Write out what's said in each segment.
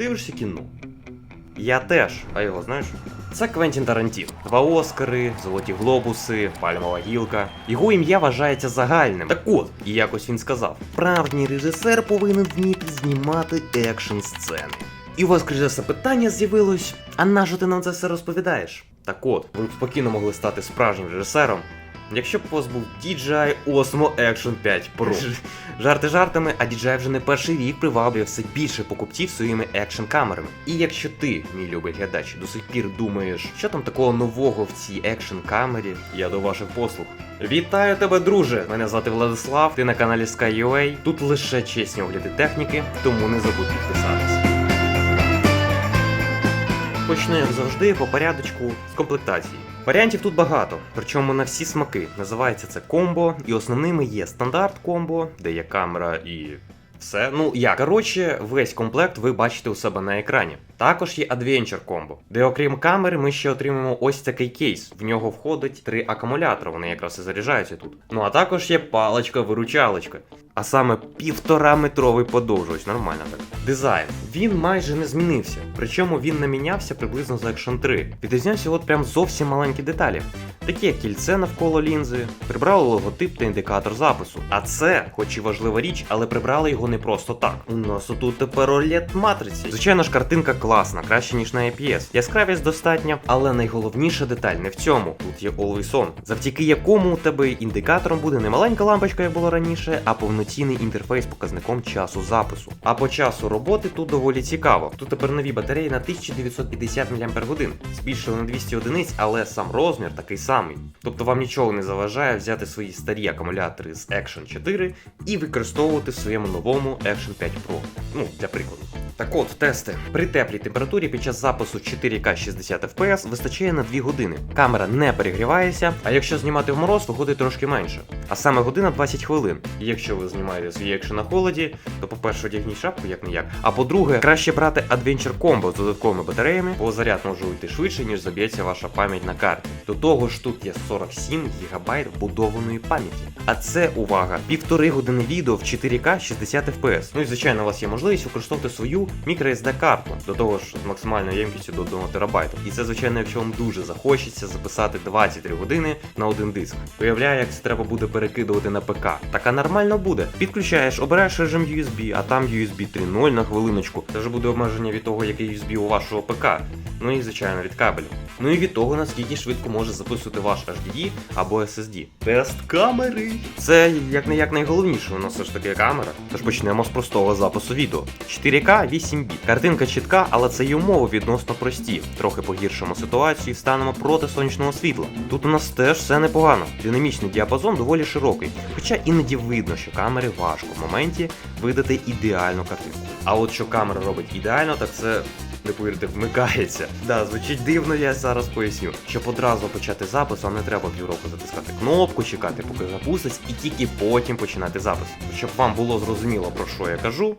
дивишся кіно. Я теж, а його знаєш? Це Квентін Тарантіно. Два Оскари, золоті глобуси, пальмова гілка. Його ім'я вважається загальним. Так от, і якось він сказав: справжній режисер повинен вміти знімати екшн сцени. І у вас крізь запитання з'явилось: а нащо ти нам це все розповідаєш? Так от, ви б спокійно могли стати справжнім режисером, якщо б у вас був DJI Osmo Action 5 Pro. Жарти жартами, а DJI вже не перший рік приваблює все більше покупців своїми екшн камерами. І якщо ти, мій любий глядач, до сих пір думаєш, що там такого нового в цій екшн камері, я до ваших послуг. Вітаю тебе, друже! Мене звати Владислав, ти на каналі SkyUA. Тут лише чесні огляди техніки, тому не забудь підписатись. Почну, як завжди, по порядочку з комплектації. Варіантів тут багато, причому на всі смаки. Називається це комбо, і основними є стандарт комбо, де є камера і все. Ну як. Коротше, весь комплект ви бачите у себе на екрані. Також є Adventure комбо, де окрім камери, ми ще отримаємо ось такий кейс. В нього входить три акумулятори, вони якраз і заряджаються тут. Ну а також є паличка-виручалочка. А саме півтора метровий подовжувач, нормально так. Дизайн. Він майже не змінився, причому він не мінявся приблизно за Action 3. Відрізнявся от прям зовсім маленькі деталі. Такі як кільце навколо лінзи, прибрали логотип та індикатор запису. А це, хоч і важлива річ, але прибрали його не просто так. У нас отут тепер OLED матриці. Звичайно ж, картинка класна, краще ніж на IPS. Яскравість достатня, але найголовніша деталь не в цьому. Тут є Always On, завдяки якому у тебе індикатором буде не маленька лампочка, як було раніше, а повноцінний інтерфейс показником часу запису. А по часу роботи тут доволі цікаво. Тут тепер нові батареї на 1950 мАч. Збільшили на 200 одиниць, але сам розмір такий самий. Тобто вам нічого не заважає взяти свої старі акумулятори з Action 4 і використовувати в своєму новому Action 5 Pro. Ну, для прикладу. Так от, тести. При теплій температурі під час запису 4К 60 FPS вистачає на 2 години. Камера не перегрівається, а якщо знімати в мороз, виходить трошки менше. А саме година 20 хвилин. І якщо ви знімаєте свій екшен на холоді, то по-перше, одягніть шапку, як не як. А по-друге, краще брати Adventure Combo з додатковими батареями, бо заряд може уйти швидше, ніж заб'ється ваша пам'ять на карті. До того ж, тут є 47 ГБ вбудованої пам'яті. А це увага, півтори години відео в 4К 60 FPS. Ну і звичайно, у вас є можливість використовувати свою microSD карту до того ж з максимальною ємкістю до 1 терабайту. І це, звичайно, якщо вам дуже захочеться записати 23 години на один диск. Уявляю, як це треба буде перекидувати на ПК. Така нормально буде. Підключаєш, обираєш режим USB, а там USB 3.0 на хвилиночку. Це вже буде обмеження від того, який USB у вашого ПК. Ну і звичайно від кабелю. Ну і від того, наскільки швидко може записувати ваш HDD або SSD. Тест камери. Це як не як найголовніше, у нас все ж таки камера. Тож почнемо з простого запису відео. 4К 8 біт. Картинка чітка, але це й умови відносно прості. Трохи погіршимо ситуацію і станемо проти сонячного світла. Тут у нас теж все непогано. Динамічний діапазон доволі широкий, хоча іноді видно, що камері важко в моменті видати ідеальну картинку. А от що камера робить ідеально, так це не повірте, вмикається. Да, звучить дивно, я зараз поясню. Щоб одразу почати запис, вам не треба півроку затискати кнопку, чекати, поки запуститься, і тільки потім починати запис. Щоб вам було зрозуміло, про що я кажу.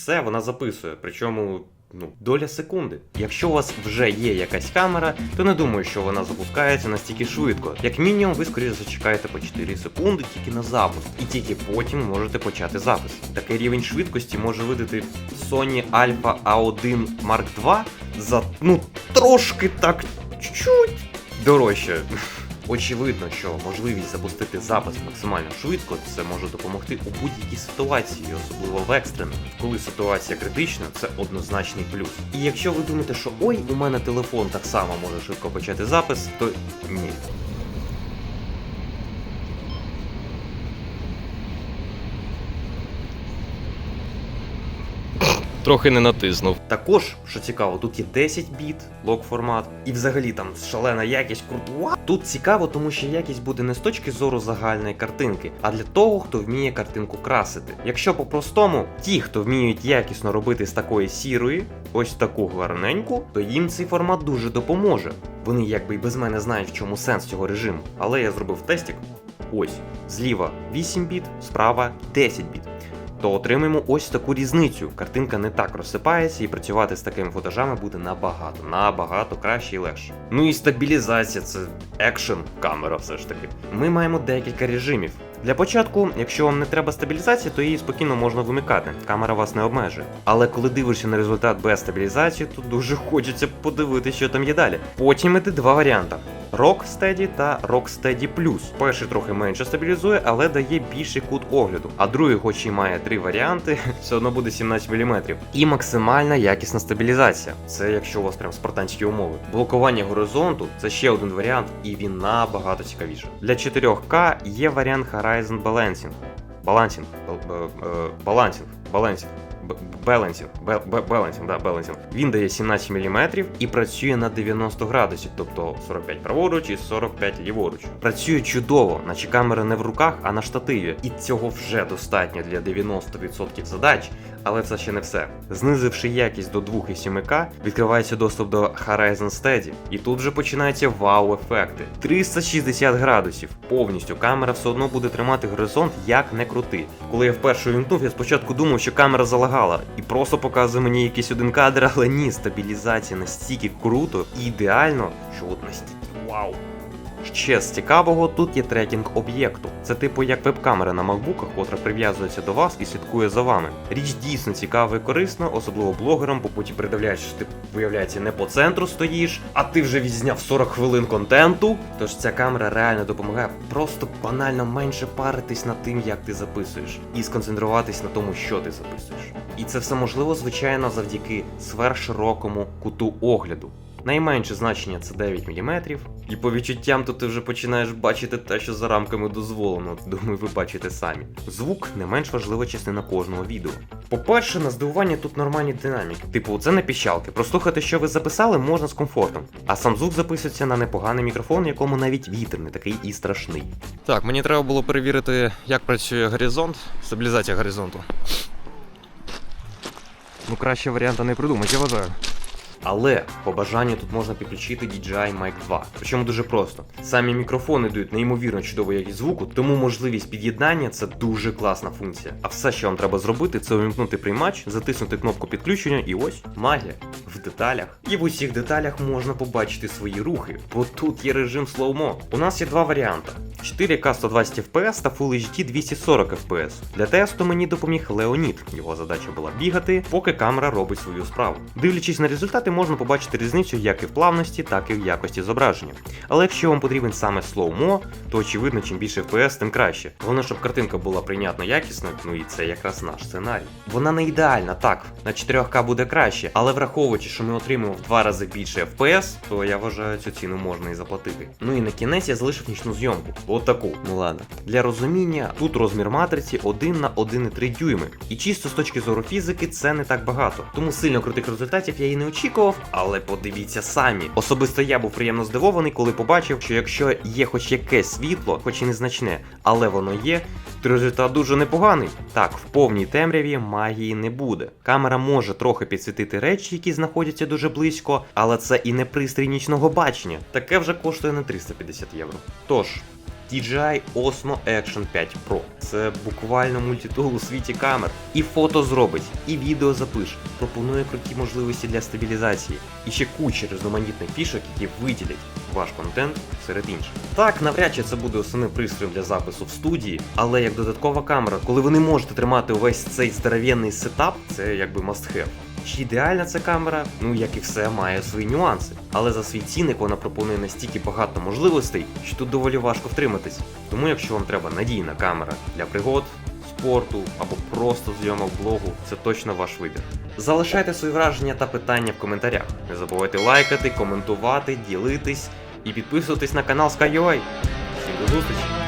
Все, вона записує, причому. Ну, доля секунди. Якщо у вас вже є якась камера, то не думаю, що вона запускається настільки швидко. Як мінімум, ви скоріше зачекаєте по 4 секунди тільки на запуск, і тільки потім можете почати запис. Такий рівень швидкості може видати Sony Alpha A1 Mark II за ну трошки так чуть дорожче. Очевидно, що можливість запустити запис максимально швидко це може допомогти у будь-якій ситуації, особливо в екстрених. Коли ситуація критична, це однозначний плюс. І якщо ви думаєте, що ой, у мене телефон так само може швидко почати запис, то ні. Трохи не натиснув. Також, що цікаво, тут є 10 біт, лог формат, і взагалі там шалена якість крутуа. Тут цікаво, тому що якість буде не з точки зору загальної картинки, а для того, хто вміє картинку красити. Якщо по-простому, ті, хто вміють якісно робити з такої сірої, ось таку гарненьку, то їм цей формат дуже допоможе. Вони якби й без мене знають, в чому сенс цього режиму. Але я зробив тестик. Ось, зліва 8 біт, справа 10 біт то отримаємо ось таку різницю. Картинка не так розсипається, і працювати з такими футажами буде набагато, набагато краще і легше. Ну і стабілізація це екшен камера, все ж таки. Ми маємо декілька режимів. Для початку, якщо вам не треба стабілізації, то її спокійно можна вимикати. Камера вас не обмежує. Але коли дивишся на результат без стабілізації, то дуже хочеться подивитися, що там є далі. Потім іде два варіанти. Rocksteady та Rocksteady Plus. Перший трохи менше стабілізує, але дає більший кут огляду. А другий, хоч і має три варіанти, все одно буде 17 мм. І максимальна якісна стабілізація. Це якщо у вас прям спартанські умови. Блокування горизонту це ще один варіант, і він набагато цікавіший. Для 4К є варіант Horizon Balancing. Балансінг. Балансінг. Балансінг. Б- балансінг, да, балансінг. Він дає 17 мм і працює на 90 градусів, тобто 45 праворуч і 45 ліворуч. Працює чудово, наче камера не в руках, а на штативі. І цього вже достатньо для 90% задач, але це ще не все. Знизивши якість до 2,7К, відкривається доступ до Horizon Steady. І тут вже починаються вау-ефекти. 360 градусів. Повністю камера все одно буде тримати горизонт як не крути. Коли я вперше увімкнув, я спочатку думав, що камера залагала і просто показує мені якийсь один кадр, але ні, стабілізація настільки круто і ідеально, що от настільки вау. Ще з цікавого тут є трекінг об'єкту. Це типу як веб-камера на макбуках, котра прив'язується до вас і слідкує за вами. Річ дійсно цікава і корисна, особливо блогерам, бо потім придивляєш, що ти виявляється не по центру стоїш, а ти вже відзняв 40 хвилин контенту. Тож ця камера реально допомагає просто банально менше паритись над тим, як ти записуєш, і сконцентруватись на тому, що ти записуєш. І це все можливо, звичайно, завдяки сверхширокому куту огляду. Найменше значення це 9 мм, і по відчуттям то ти вже починаєш бачити те, що за рамками дозволено. Думаю, ви бачите самі. Звук не менш важлива частина кожного відео. По-перше, на здивування тут нормальні динаміки. Типу, це не піщалки. Прослухати, що ви записали, можна з комфортом. А сам звук записується на непоганий мікрофон, якому навіть вітер не такий і страшний. Так, мені треба було перевірити, як працює горизонт, стабілізація горизонту. Ну, краще варіанта не придумати, я вважаю. Але по бажанню тут можна підключити DJI Mic 2. Причому дуже просто. Самі мікрофони дають неймовірно чудову якість звуку, тому можливість під'єднання це дуже класна функція. А все, що вам треба зробити, це увімкнути приймач, затиснути кнопку підключення, і ось магія деталях. І в усіх деталях можна побачити свої рухи, бо тут є режим слоумо. У нас є два варіанти: 4К 120 FPS та Full HD 240 FPS. Для тесту мені допоміг Леонід. Його задача була бігати, поки камера робить свою справу. Дивлячись на результати, можна побачити різницю як і в плавності, так і в якості зображення. Але якщо вам потрібен саме слоумо, то очевидно, чим більше FPS, тим краще. Головне, щоб картинка була прийнятно якісною, ну і це якраз наш сценарій. Вона не ідеальна, так, на 4К буде краще, але враховуючи, що ми отримуємо в два рази більше FPS, то я вважаю, цю ціну можна і заплатити. Ну і на кінець я залишив нічну зйомку. От таку. Ну ладно. Для розуміння, тут розмір матриці 1 на 1,3 дюйми. І чисто з точки зору фізики це не так багато. Тому сильно крутих результатів я і не очікував, але подивіться самі. Особисто я був приємно здивований, коли побачив, що якщо є хоч якесь світло, хоч і незначне, але воно є, то результат дуже непоганий. Так, в повній темряві магії не буде. Камера може трохи підсвітити речі, які знаходяться дуже близько, але це і не пристрій нічного бачення. Таке вже коштує не 350 євро. Тож. DJI Osmo Action 5 Pro. Це буквально мультитул у світі камер. І фото зробить, і відео запише. Пропонує круті можливості для стабілізації. І ще куча різноманітних фішок, які виділять ваш контент серед інших. Так, навряд чи це буде основним пристроєм для запису в студії, але як додаткова камера, коли ви не можете тримати увесь цей здоровенний сетап, це якби must have. Чи ідеальна ця камера? Ну як і все, має свої нюанси. Але за свій цінник вона пропонує настільки багато можливостей, що тут доволі важко втриматись. Тому, якщо вам треба надійна камера для пригод, спорту або просто зйомок блогу, це точно ваш вибір. Залишайте свої враження та питання в коментарях. Не забувайте лайкати, коментувати, ділитись і підписуватись на канал SkyUI. Всім до зустрічі!